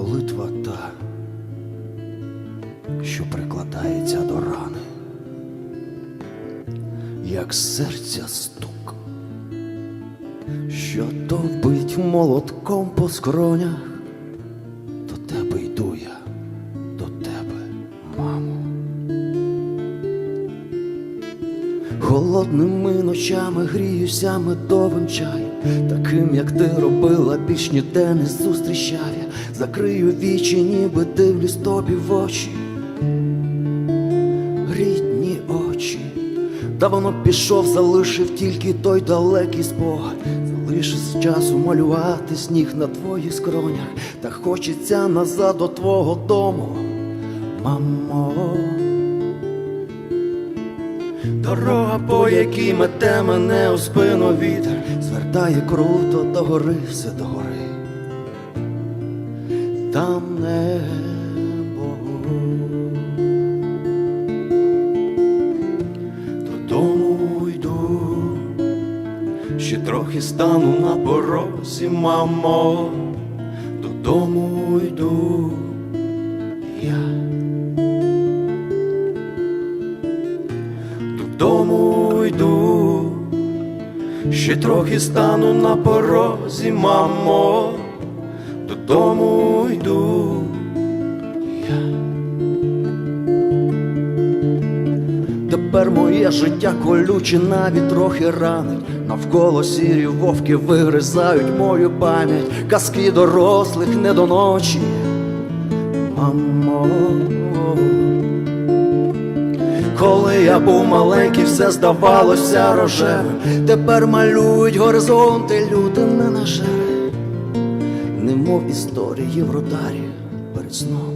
Молитва та, що прикладається до рани, як серця стук, що довбить молотком по скронях. До тебе йду я, до тебе, мамо. Холодними ночами гріюся медовим чаєм, таким, як ти робила, більш ніде не зустрічав я. Закрию вічі, ніби дивлюсь тобі в очі. Рідні очі, давно пішов, залишив тільки той далекий спогад. Залишив з часу малювати сніг на твоїх скронях, та хочеться назад до твого дому, мамо. Дорога, по якій мете мене у спину вітер, звертає круто до гори, все до гори. Там небо. Додому йду, ще трохи стану на порозі, мамо, додому йду я. Додому йду, ще трохи стану на порозі, мамо, додому йду я. Тепер моє життя колюче навіть трохи ранить. Навколо сірі вовки вигризають мою пам'ять, казки дорослих не до ночі. Мамо. Коли я був маленький, все здавалося рожевим. Тепер малюють горизонти, люди не нажери, немов історії в родарі перед сном.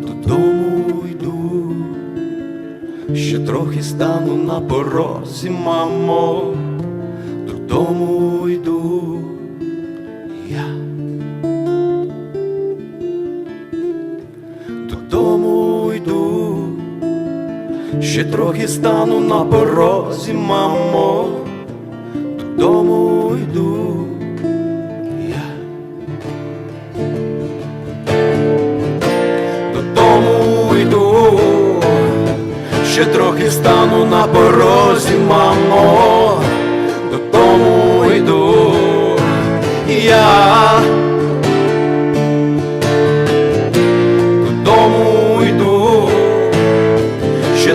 Додому йду, ще трохи стану на порозі, мамо, додому йду я. Додому йду, ще трохи стану на порозі, мамо, додому йду. Я. Додому йду, ще трохи стану на порозі, мамо, додому йду. Я.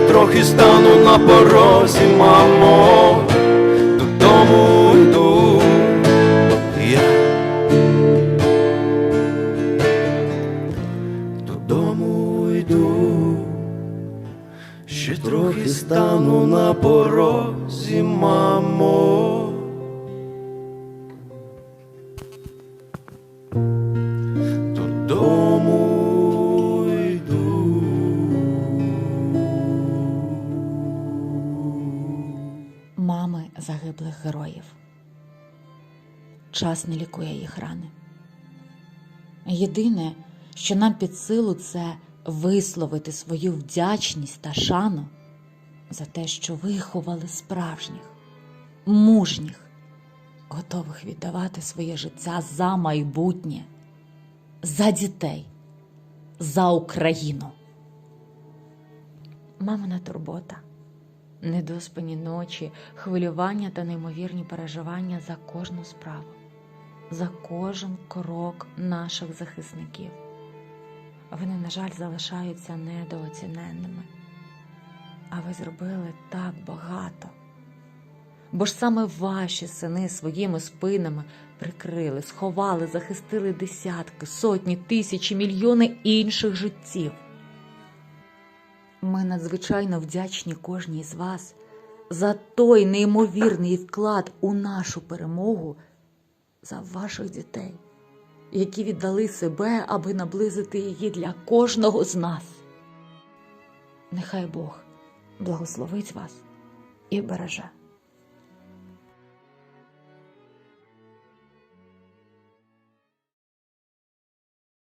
Трохи стану на порозі, мамо, додому йду йду, ще трохи стану на порозі, мамо. Загиблих героїв. Час не лікує їх рани. Єдине, що нам під силу, це висловити свою вдячність та шану за те, що виховали справжніх, мужніх, готових віддавати своє життя за майбутнє, за дітей, за Україну. Мамина турбота недоспані ночі, хвилювання та неймовірні переживання за кожну справу, за кожен крок наших захисників. Вони, на жаль, залишаються недооціненними. А ви зробили так багато. Бо ж саме ваші сини своїми спинами прикрили, сховали, захистили десятки, сотні, тисячі, мільйони інших життів. Ми надзвичайно вдячні кожній з вас за той неймовірний вклад у нашу перемогу, за ваших дітей, які віддали себе, аби наблизити її для кожного з нас. Нехай Бог благословить вас і береже.